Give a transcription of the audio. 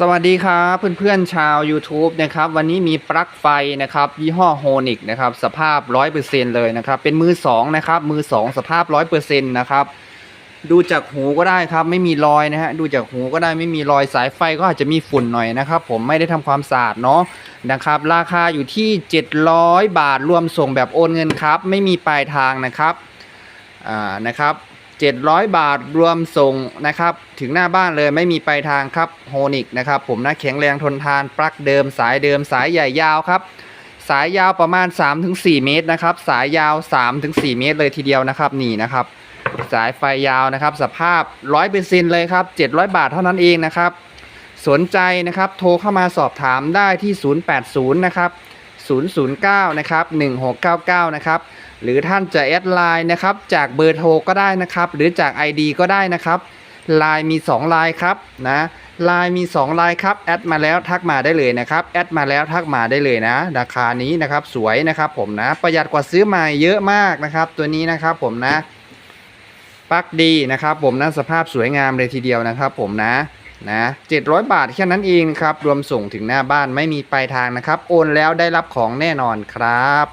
สวัสดีครับเพื่อนๆชาว YouTube นะครับวันนี้มีปลั๊กไฟนะครับยี่ห้อโฮนิกนะครับสภาพ 100%เลยนะครับเป็นมือ2นะครับมือ 2 สภาพ 100%นะครับดูจากหูก็ได้ครับไม่มีรอยนะฮะดูจากหูก็ได้ไม่มีรอยสายไฟก็อาจจะมีฝุ่นหน่อยนะครับผมไม่ได้ทำความสะอาดเนาะนะครับราคาอยู่ที่ 700 บาทรวมส่งแบบโอนเงินครับไม่มีปลายทางนะครับอ่านะครับ 700 บาทรวมส่งนะครับ ถึงหน้าบ้านเลยไม่มีปลายทางครับโฮนิกนะครับ ผมนะแข็งแรงทนทาน ปลั๊กเดิมสายเดิมสายใหญ่ยาวครับ สายยาวประมาณ 3-4 เมตรนะครับ สายยาว 3-4 เมตรเลยทีเดียวนะครับนี่นะครับ สายไฟยาวนะครับ สภาพ 100%เลยครับ 700 บาทเท่านั้นเองนะครับ สนใจนะครับโทรเข้ามาสอบถามได้ที่ 080 นะครับ 009 นะครับ 1699 นะครับ หรือท่านจะแอดไลน์นะครับจากเบอร์โทรก็ได้นะครับ หรือจาก ID ก็ได้นะครับไลน์มี2ไลน์ครับนะไลน์มี2ไลน์ครับแอดมาแล้วทักมาได้เลยนะครับแอดมาแล้วทักมาได้เลยนะ ราคานี้นะครับสวยนะครับผมนะ ประหยัดกว่าซื้อใหม่เยอะมากนะครับ ตัวนี้นะครับผมนะปักดีนะครับ ผมนะสภาพสวยงามเลยทีเดียวนะครับ ผมนะนะ700 บาทแค่นั้นเองครับ รวมส่งถึงหน้าบ้านไม่มีปลายทางนะครับ โอนแล้วได้รับของแน่นอนครับ